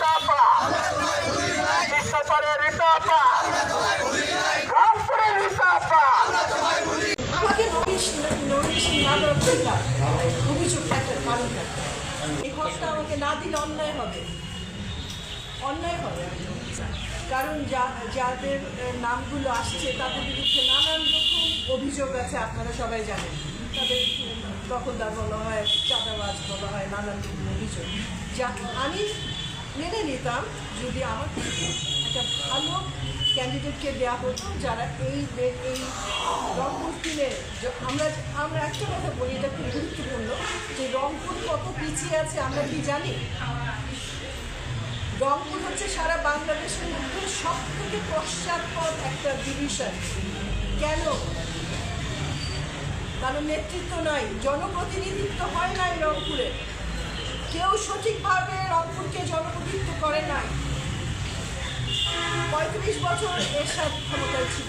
রিতাপা এই হকটা আমাকে না দিলে অন্যায় হবে অন্যায় হবে কারণ যাদের নামগুলো আসছে তাদের বিরুদ্ধে নানান রকম অভিযোগ আছে আপনারা সবাই জানেন তাদের দখলদার বলা হয় চাঁদাবাজ বলা হয় নানান রকম অভিযোগ যা আমি মেনে নিতাম যদি আমাকে একটা ভালো ক্যান্ডিডেটকে দেওয়া হতো যারা এই এই রংপুর য- আমরা আমরা একটা কথা বলি, এটা খুব গুরুত্বপূর্ণ যে রংপুর কত পিছিয়ে আছে, আমরা কি জানি? রংপুর হচ্ছে সারা বাংলাদেশের মধ্যে সব থেকে পশ্চাৎপদ একটা ডিভিশন কেন? কারণ নেতৃত্ব নাই, জনপ্রতিনিধিত্ব হয় নাই রংপুরে। কেউ সঠিকভাবে রংপুরকে করে নাই। পঁয়ত্রিশ বছর এরশাদ ক্ষমতায় ছিল।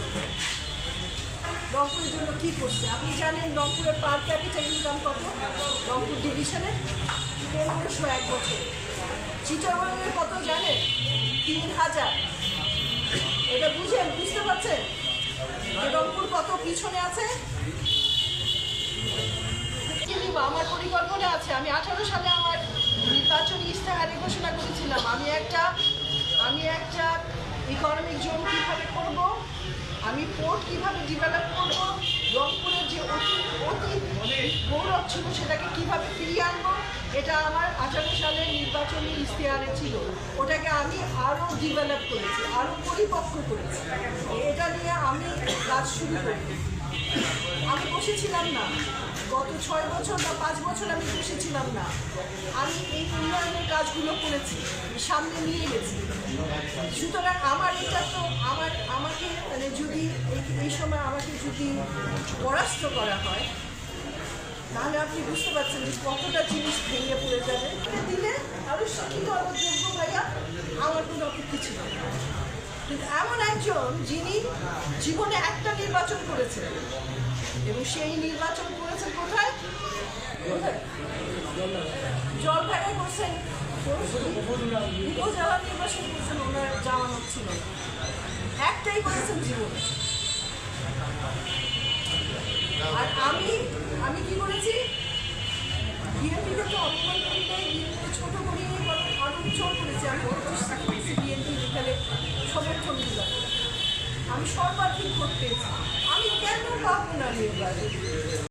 রংপুরের জন্য কি করছে? আপনি জানেন রংপুরের পার ক্যাপিটাল ইনকাম কত? রংপুর ডিভিশনে পনেরোশো এক বছর। চিটাগংয়ে কত জানেন? তিন হাজার। এটা বুঝেন? বুঝতে পারছেন? রংপুর কত পিছনে আছে? আমার পরিকল্পনা আছে। আমি আঠারো সালে নির্বাচনী ইস্তেহারে ঘোষণা করেছিলাম। আমি একটা আমি একটা ইকোনমিক জোন কীভাবে করব, আমি পোর্ট কীভাবে ডেভেলপ করব, রংপুরের যে অতি অতি গৌরব ছিল সেটাকে কীভাবে ফিরিয়ে আনব, এটা আমার আঠারো সালের নির্বাচনী ইস্তেহারে ছিল। ওটাকে আমি আরও ডেভেলপ করেছি, আরও পরিপক্ক করেছি। এটা নিয়ে আমি কাজ শুরু করি। আমি বসেছিলাম না। গত ছয় বছর বা পাঁচ বছর আমি বসেছিলাম না। আমি এই উন্নয়নের কাজগুলো করেছি, সামনে নিয়ে গেছি। সুতরাং আমার এটা তো আমার, আমাকে মানে যদি এই- সময় আমাকে যদি পরাস্ত করা হয়, তাহলে আপনি বুঝতে পারছেন যে কতটা জিনিস ভেঙে পড়ে যাবে। দিলে আরও শিক্ষিত যোগ্য ভাইয়া, আমার কোনো ছিল না। এমন একজন যিনি জীবনে একটা নির্বাচন করেছেন এবং সেই নির্বাচন করেছেন কোথায়? জলঘাটায় করছেন উপজেলা নির্বাচন করছেন ওনার একটাই করেছেন আর আমি আমি কি করেছি? বিএনপিকে তো অপমান করি নাই বিএনপিকে ছোট করি নাই অনেক জোর করেছি। আমি চেষ্টা করেছি বিএনপি সমর্থন দিলাম আমি সর্বাধিক ভোট পেয়েছি। ఇంకెందుకు కాకుండా